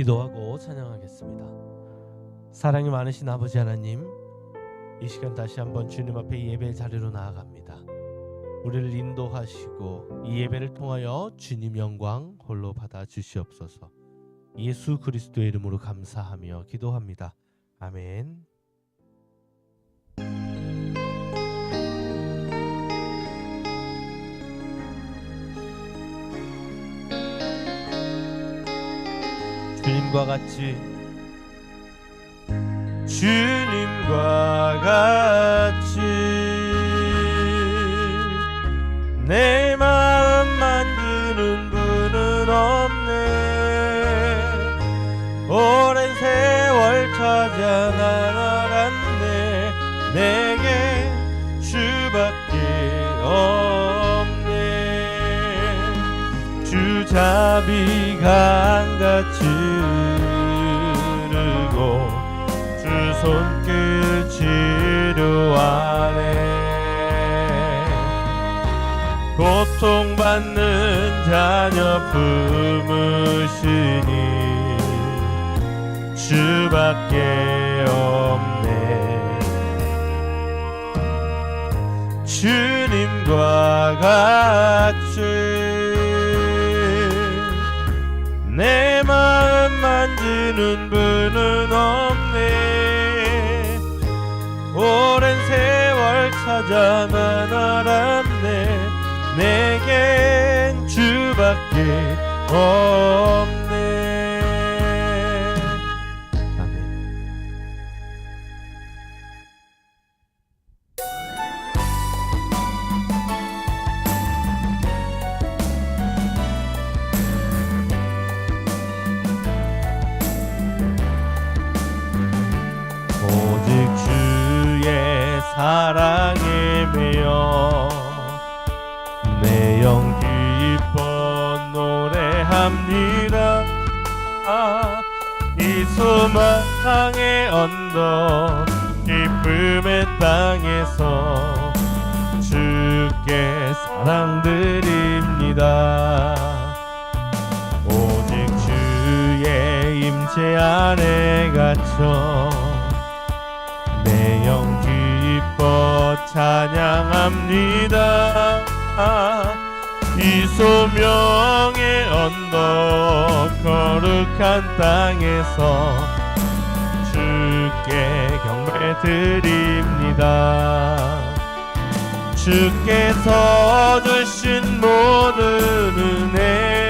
기도하고 찬양하겠습니다. 사랑이 많으신 아버지 하나님, 이 시간 다시 한번 주님 앞에 예배 자리로 나아갑니다. 우리를 인도하시고 이 예배를 통하여 주님 영광 홀로 받아 주시옵소서. 예수 그리스도의 이름으로 감사하며 기도합니다. 아멘. 주님과 같이. 주님과 같이. 내 마음 만드는 분은 없네. 오랜 세월 찾아 난 알았네. 내 자비 강같이 흐르고 주 손길 치료하네 고통받는 자녀 품으시니 주밖에 없네. 주님과 같이 내 마음 만지는 분은 없네. 오랜 세월 찾아 난 알았네. 내겐 주밖에 없네 임재 안에 갇혀 내 영 기뻐 찬양합니다. 이 소명의 언덕 거룩한 땅에서 주께 경배 드립니다. 주께서 주신 모든 은혜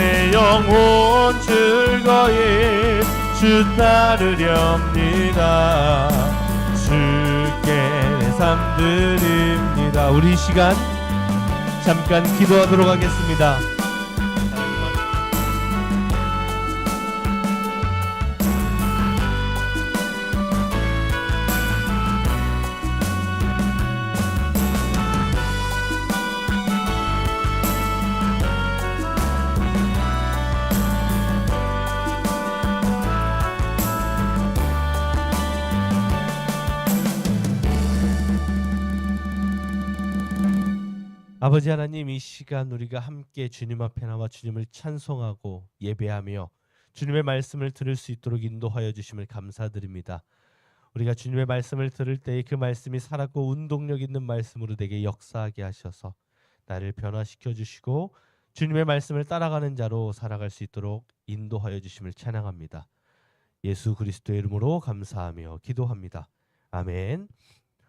내 영혼 즐거이 주 따르렵니다. 주께 내삶 드립니다. 우리 이 시간 잠깐 기도하도록 하겠습니다 아버지 하나님 이 시간 우리가 함께 주님 앞에 나와 주님을 찬송하고 예배하며 주님의 말씀을 들을 수 있도록 인도하여 주심을 감사드립니다. 우리가 주님의 말씀을 들을 때에 그 말씀이 살았고 운동력 있는 말씀으로 내게 역사하게 하셔서 나를 변화시켜 주시고 주님의 말씀을 따라가는 자로 살아갈 수 있도록 인도하여 주심을 찬양합니다. 예수 그리스도의 이름으로 감사하며 기도합니다. 아멘.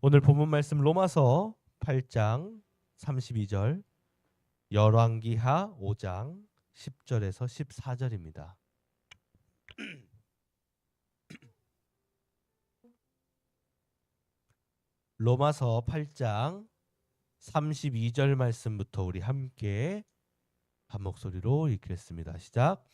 오늘 본문 말씀 로마서 8장 32절 열왕기하 5장 10절에서 14절입니다. 로마서 8장 32절 말씀부터 우리 함께 한 목소리로 읽겠습니다. 시작.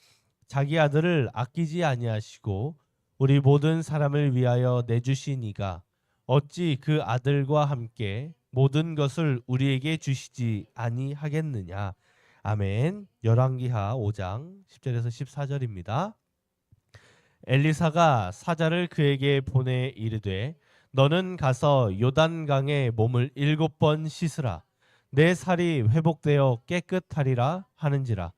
자기 아들을 아끼지 아니하시고 우리 모든 사람을 위하여 내주신 이가 어찌 그 아들과 함께 모든 것을 우리에게 주시지 아니하겠느냐. 아멘. 열왕기하 5장 10절에서 14절입니다. 엘리사가 사자를 그에게 보내 이르되 너는 가서 요단강에 몸을 일곱 번 씻으라 내 살이 회복되어 깨끗하리라 하는지라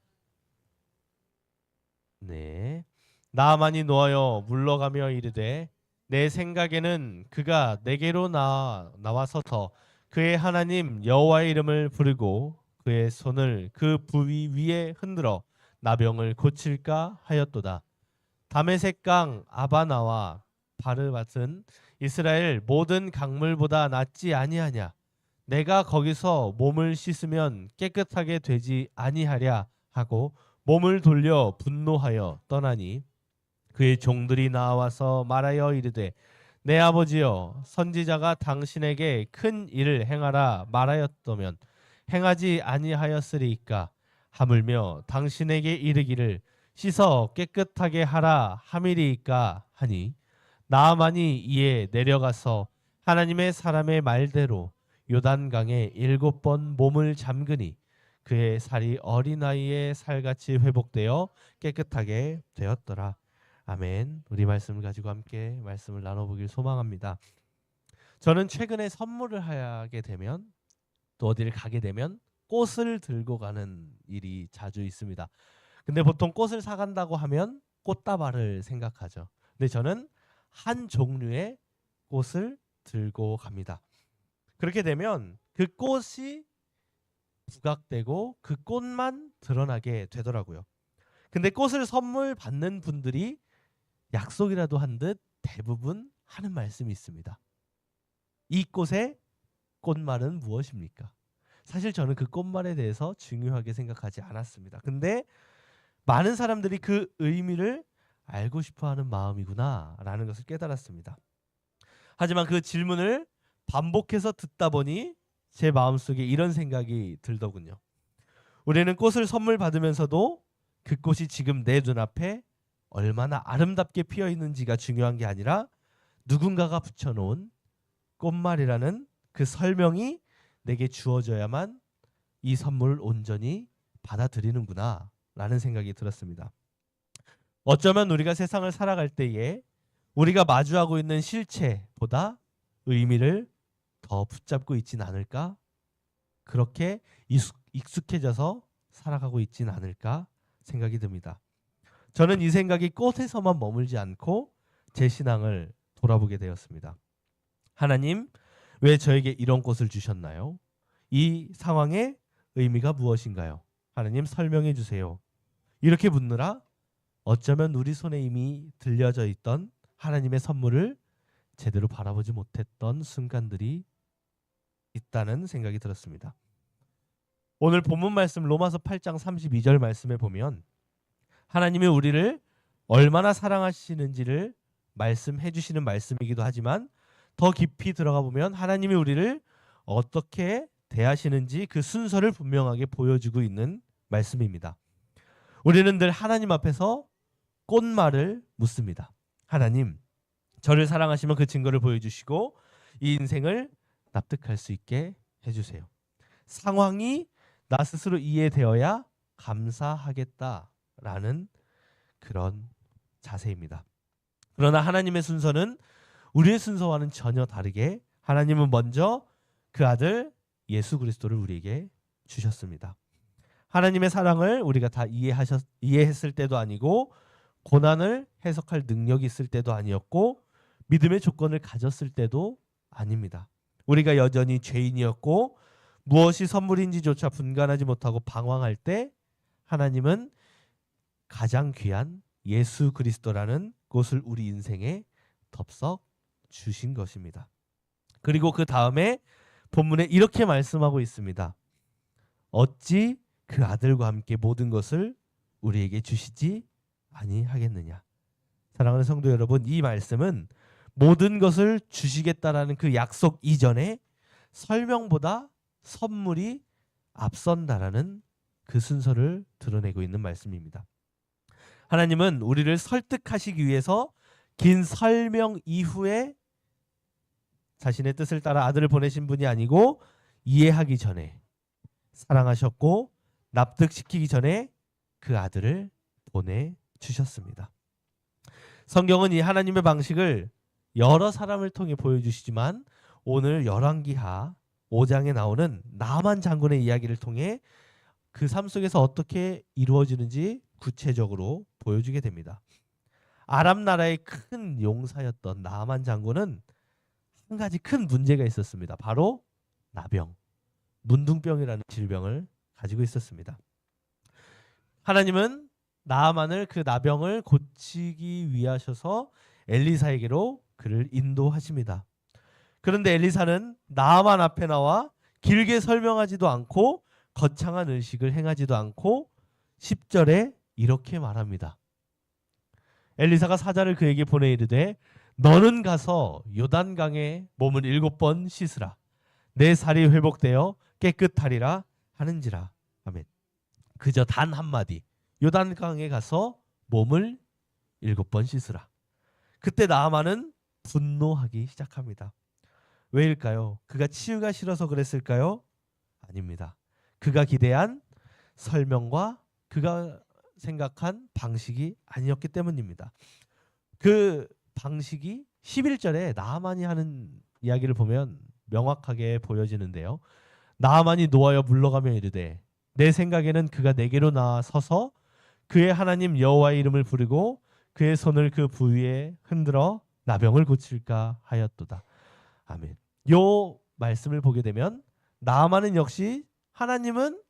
네 나만이 놓아여 물러가며 이르되 내 생각에는 그가 내게로 나 나와서서 그의 하나님 여호와의 이름을 부르고 그의 손을 그 부위 위에 흔들어 나병을 고칠까 하였도다. 다메섹강 아바나와 바르밧은 이스라엘 모든 강물보다 낫지 아니하냐? 내가 거기서 몸을 씻으면 깨끗하게 되지 아니하랴 하고 몸을 돌려 분노하여 떠나니 그의 종들이 나와서 말하여 이르되 내 아버지여 선지자가 당신에게 큰 일을 행하라 말하였다면 행하지 아니하였으리이까 하물며 당신에게 이르기를 씻어 깨끗하게 하라 함이리이까 하니 나아만이 이에 내려가서 하나님의 사람의 말대로 요단강에 일곱 번 몸을 잠그니 그의 살이 어린아이의 살같이 회복되어 깨끗하게 되었더라. 아멘. 우리 말씀을 가지고 함께 말씀을 나눠보길 소망합니다. 저는 최근에 선물을 하게 되면 또 어디를 가게 되면 꽃을 들고 가는 일이 자주 있습니다. 근데 보통 꽃을 사간다고 하면 꽃다발을 생각하죠. 근데 저는 한 종류의 꽃을 들고 갑니다. 그렇게 되면 그 꽃이 부각되고 그 꽃만 드러나게 되더라고요. 근데 꽃을 선물 받는 분들이 약속이라도 한 듯 대부분 하는 말씀이 있습니다. 이 꽃의 꽃말은 무엇입니까? 사실 저는 그 꽃말에 대해서 중요하게 생각하지 않았습니다. 근데 많은 사람들이 그 의미를 알고 싶어 하는 마음이구나 라는 것을 깨달았습니다. 하지만 그 질문을 반복해서 듣다 보니 제 마음속에 이런 생각이 들더군요. 우리는 꽃을 선물 받으면서도 그 꽃이 지금 내 눈앞에 얼마나 아름답게 피어 있는지가 중요한 게 아니라 누군가가 붙여놓은 꽃말이라는 그 설명이 내게 주어져야만 이 선물을 온전히 받아들이는구나 라는 생각이 들었습니다. 어쩌면 우리가 세상을 살아갈 때에 우리가 마주하고 있는 실체보다 의미를 더 붙잡고 있진 않을까? 그렇게 익숙해져서 살아가고 있진 않을까 생각이 듭니다. 저는 이 생각이 꽃에서만 머물지 않고 제 신앙을 돌아보게 되었습니다. 하나님, 왜 저에게 이런 꽃을 주셨나요? 이 상황의 의미가 무엇인가요? 하나님 설명해 주세요. 이렇게 묻느라 어쩌면 우리 손에 이미 들려져 있던 하나님의 선물을 제대로 바라보지 못했던 순간들이 있다는 생각이 들었습니다. 오늘 본문 말씀 로마서 8장 32절 말씀에 보면 하나님이 우리를 얼마나 사랑하시는지를 말씀해 주시는 말씀이기도 하지만 더 깊이 들어가 보면 하나님이 우리를 어떻게 대하시는지 그 순서를 분명하게 보여주고 있는 말씀입니다. 우리는 늘 하나님 앞에서 꽃말을 묻습니다. 하나님, 저를 사랑하시면 그 증거를 보여주시고 이 인생을 납득할 수 있게 해주세요. 상황이 나 스스로 이해되어야 감사하겠다 라는 그런 자세입니다. 그러나 하나님의 순서는 우리의 순서와는 전혀 다르게 하나님은 먼저 그 아들 예수 그리스도를 우리에게 주셨습니다. 하나님의 사랑을 우리가 다 이해하셨 이해했을 때도 아니고 고난을 해석할 능력이 있을 때도 아니었고 믿음의 조건을 가졌을 때도 아닙니다. 우리가 여전히 죄인이었고 무엇이 선물인지조차 분간하지 못하고 방황할 때 하나님은 가장 귀한 예수 그리스도라는 것을 우리 인생에 덥석 주신 것입니다. 그리고 그 다음에 본문에 이렇게 말씀하고 있습니다. 어찌 그 아들과 함께 모든 것을 우리에게 주시지 아니하겠느냐. 사랑하는 성도 여러분, 이 말씀은 모든 것을 주시겠다라는 그 약속 이전에 설명보다 선물이 앞선다라는 그 순서를 드러내고 있는 말씀입니다. 하나님은 우리를 설득하시기 위해서 긴 설명 이후에 자신의 뜻을 따라 아들을 보내신 분이 아니고 이해하기 전에 사랑하셨고 납득시키기 전에 그 아들을 보내 주셨습니다. 성경은 이 하나님의 방식을 여러 사람을 통해 보여주시지만 오늘 열왕기하 5장에 나오는 나만 장군의 이야기를 통해 그 삶 속에서 어떻게 이루어지는지 구체적으로 보여주게 됩니다. 아람 나라의 큰 용사였던 나만 장군은 한 가지 큰 문제가 있었습니다. 바로 나병, 문둥병이라는 질병을 가지고 있었습니다. 하나님은 나만을 그 나병을 고치기 위하셔서 엘리사에게로 그를 인도하십니다. 그런데 엘리사는 나만 앞에 나와 길게 설명하지도 않고 거창한 의식을 행하지도 않고 10절에 이렇게 말합니다. 엘리사가 사자를 그에게 보내 이르되 너는 가서 요단강에 몸을 일곱 번 씻으라 내 살이 회복되어 깨끗하리라 하는지라 아멘. 그저 단 한마디 요단강에 가서 몸을 일곱 번 씻으라. 그때 나아만은 분노하기 시작합니다. 왜일까요? 그가 치유가 싫어서 그랬을까요? 아닙니다. 그가 기대한 설명과 그가 생각한 방식이 아니었기 때문입니다. 그 방식이 11절에 나아만이 하는 이야기를 보면 명확하게 보여지는데요. 나아만이 노하여 물러가며 이르되 내 생각에는 그가 내게로 나서서 그의 하나님 여호와의 이름을 부르고 그의 손을 그 부위에 흔들어 나병을 고칠까 하였도다. 아멘. 요 말씀을 보게 되면 나아만은 역시 하나님은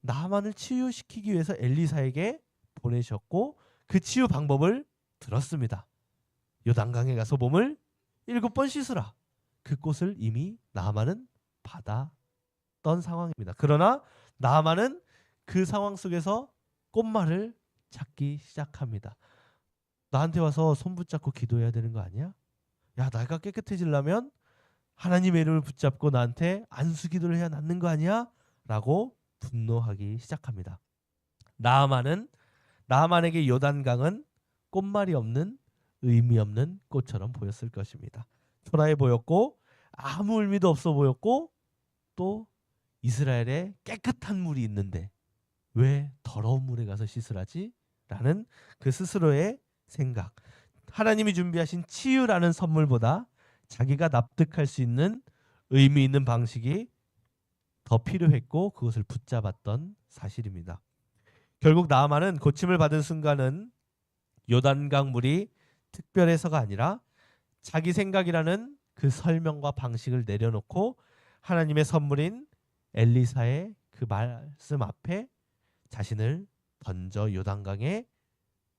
나만을 치유시키기 위해서 엘리사에게 보내셨고 그 치유 방법을 들었습니다. 요단강에 가서 몸을 일곱 번 씻으라. 그 꽃을 이미 나만은 받았던 상황입니다. 그러나 나만은 그 상황 속에서 꽃말을 찾기 시작합니다. 나한테 와서 손 붙잡고 기도해야 되는 거 아니야? 야, 내가 깨끗해지려면 하나님의 이름을 붙잡고 나한테 안수 기도를 해야 낫는 거 아니야? 라고 분노하기 시작합니다. 나아만은 나아만에게 요단강은 꽃말이 없는 의미 없는 꽃처럼 보였을 것입니다. 초라해 보였고 아무 의미도 없어 보였고 또 이스라엘에 깨끗한 물이 있는데 왜 더러운 물에 가서 씻으라지? 라는 그 스스로의 생각. 하나님이 준비하신 치유라는 선물보다 자기가 납득할 수 있는 의미 있는 방식이 더 필요했고 그것을 붙잡았던 사실입니다. 결국 나아만은 고침을 받은 순간은 요단강 물이 특별해서가 아니라 자기 생각이라는 그 설명과 방식을 내려놓고 하나님의 선물인 엘리사의 그 말씀 앞에 자신을 던져 요단강에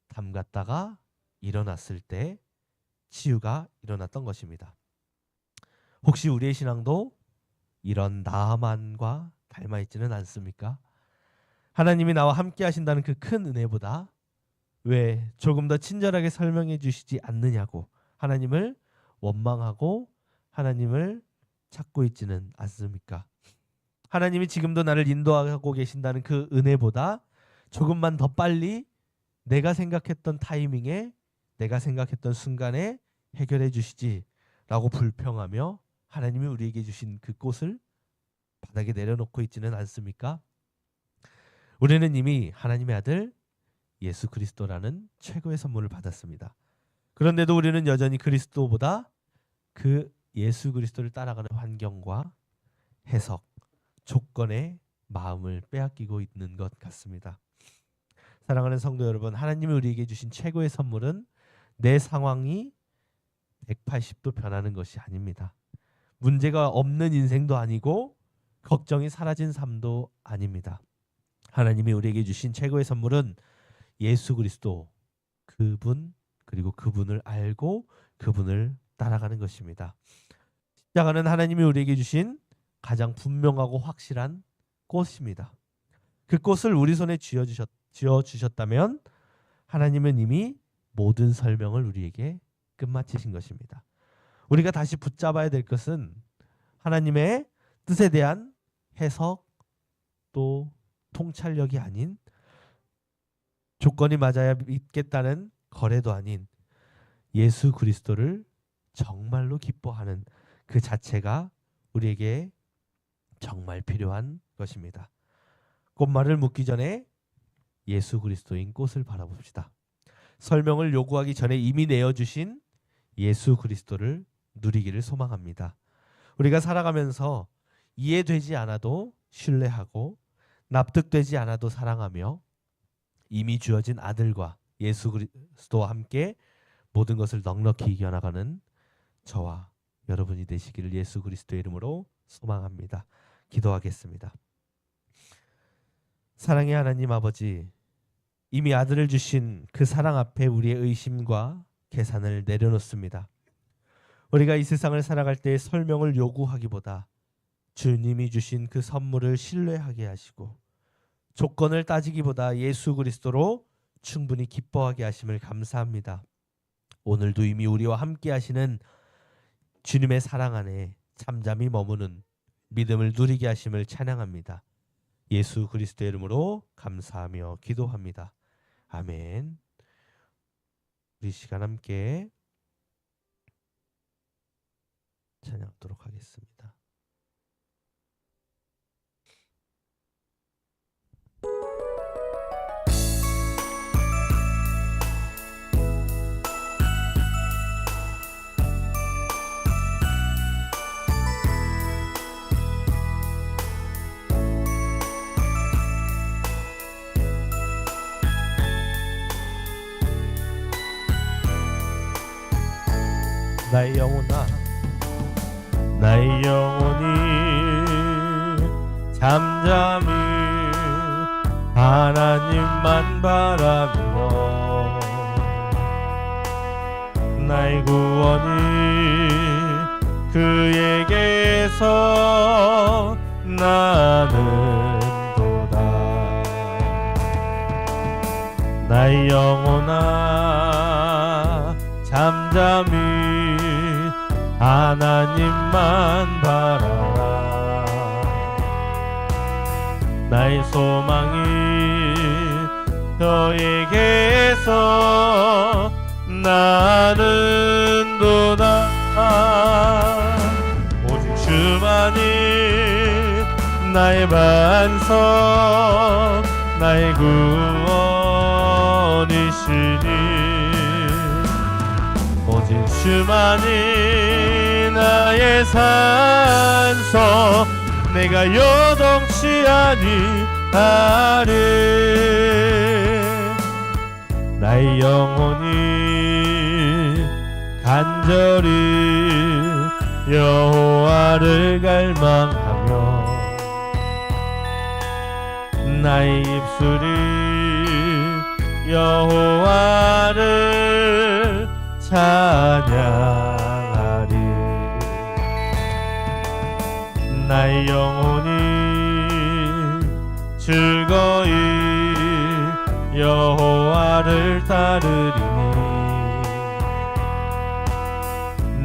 담갔다가 일어났을 때 치유가 일어났던 것입니다. 혹시 우리의 신앙도 이런 나만과 닮아 있지는 않습니까? 하나님이 나와 함께 하신다는 그 큰 은혜보다 왜 조금 더 친절하게 설명해 주시지 않느냐고 하나님을 원망하고 하나님을 찾고 있지는 않습니까? 하나님이 지금도 나를 인도하고 계신다는 그 은혜보다 조금만 더 빨리 내가 생각했던 타이밍에 내가 생각했던 순간에 해결해 주시지라고 불평하며 하나님이 우리에게 주신 그 꽃을 바닥에 내려놓고 있지는 않습니까? 우리는 이미 하나님의 아들 예수 그리스도라는 최고의 선물을 받았습니다. 그런데도 우리는 여전히 그리스도보다 그 예수 그리스도를 따라가는 환경과 해석, 조건에 마음을 빼앗기고 있는 것 같습니다. 사랑하는 성도 여러분, 하나님이 우리에게 주신 최고의 선물은 내 상황이 180도 변하는 것이 아닙니다. 문제가 없는 인생도 아니고 걱정이 사라진 삶도 아닙니다. 하나님이 우리에게 주신 최고의 선물은 예수 그리스도 그분 그리고 그분을 알고 그분을 따라가는 것입니다. 십자가는 하나님이 우리에게 주신 가장 분명하고 확실한 꽃입니다. 그 꽃을 우리 손에 쥐어 주셨 쥐어 주셨다면 하나님은 이미 모든 설명을 우리에게 끝마치신 것입니다. 우리가 다시 붙잡아야 될 것은 하나님의 뜻에 대한 해석 또 통찰력이 아닌 조건이 맞아야 믿겠다는 거래도 아닌 예수 그리스도를 정말로 기뻐하는 그 자체가 우리에게 정말 필요한 것입니다. 꽃말을 묻기 전에 예수 그리스도인 꽃을 바라봅시다. 설명을 요구하기 전에 이미 내어 주신 예수 그리스도를 누리기를 소망합니다. 우리가 살아가면서 이해되지 않아도 신뢰하고 납득되지 않아도 사랑하며 이미 주어진 아들과 예수 그리스도와 함께 모든 것을 넉넉히 이겨나가는 저와 여러분이 되시기를 예수 그리스도의 이름으로 소망합니다. 기도하겠습니다. 사랑의 하나님 아버지, 이미 아들을 주신 그 사랑 앞에 우리의 의심과 계산을 내려놓습니다. 우리가 이 세상을 살아갈 때 설명을 요구하기보다 주님이 주신 그 선물을 신뢰하게 하시고 조건을 따지기보다 예수 그리스도로 충분히 기뻐하게 하심을 감사합니다. 오늘도 이미 우리와 함께 하시는 주님의 사랑 안에 잠잠히 머무는 믿음을 누리게 하심을 찬양합니다. 예수 그리스도의 이름으로 감사하며 기도합니다. 아멘. 우리 시간 함께 찬양하도록 하겠습니다. 나의 영혼아 나의 영혼이 잠잠히 하나님만 바라며 나의 구원이 그에게서 나는 도다. 나의 영혼아 잠잠히 하나님만 바라라. 나의 소망이 너에게서 나는 도다. 오직 주만이 나의 반석 나의 구원이시니 주만이 나의 산소 내가 요동치 아니하리. 나의 영혼이 간절히 여호와를 갈망하며 나의 입술이 여호와를 찬양하리. 나의 영혼이 즐거이 여호와를 따르리니.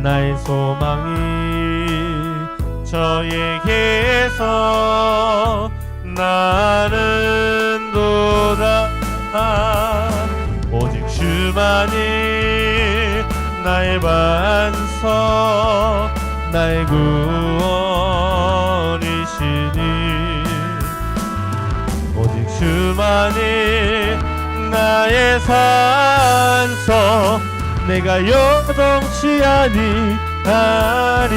나의 소망이 저에게서 나는 도다 오직 주만이 나의 반석 나의 구원이시니. 오직 주만이 나의 산소 내가 요동치 아니하리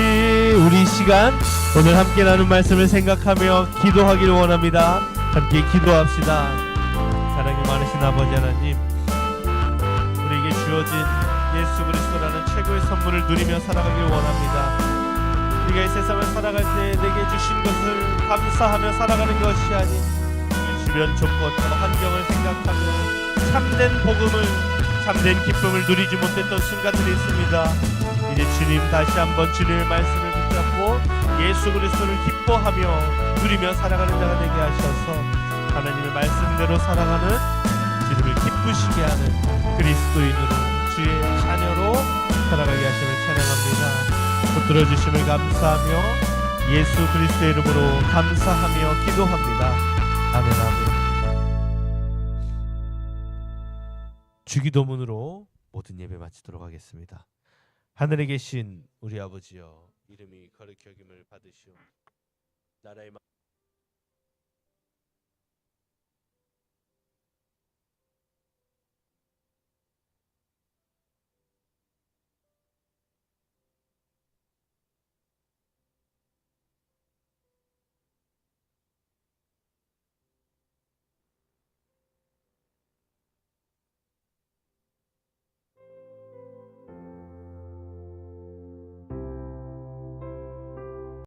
우리 시간 오늘 함께 나눈 말씀을 생각하며 기도하기를 원합니다. 함께 기도합시다. 사랑이 많으신 아버지 하나님 우리에게 주어진 선물을 누리며 살아가길 원합니다. 우리가 이 세상을 살아갈 때 내게 주신 것을 감사하며 살아가는 것이 아닌 주변 조건과 환경을 생각하며 참된 복음을 참된 기쁨을 누리지 못했던 순간들이 있습니다. 이제 주님 다시 한번 주님의 말씀을 붙잡고 예수 그리스도를 기뻐하며 누리며 살아가는 자가 되게 하셔서 하나님의 말씀대로 살아가는 주님을 기쁘시게 하는 그리스도인으로 살아가게 하심을 찬양합니다. 붙들어 주심을 감사하며 예수 그리스도의 이름으로 감사하며 기도합니다. 아멘 아멘. 주기도문으로 모든 예배 마치도록 하겠습니다. 하늘에 계신 우리 아버지여 이름이 거룩히 여김을 받으시오 나라의 마-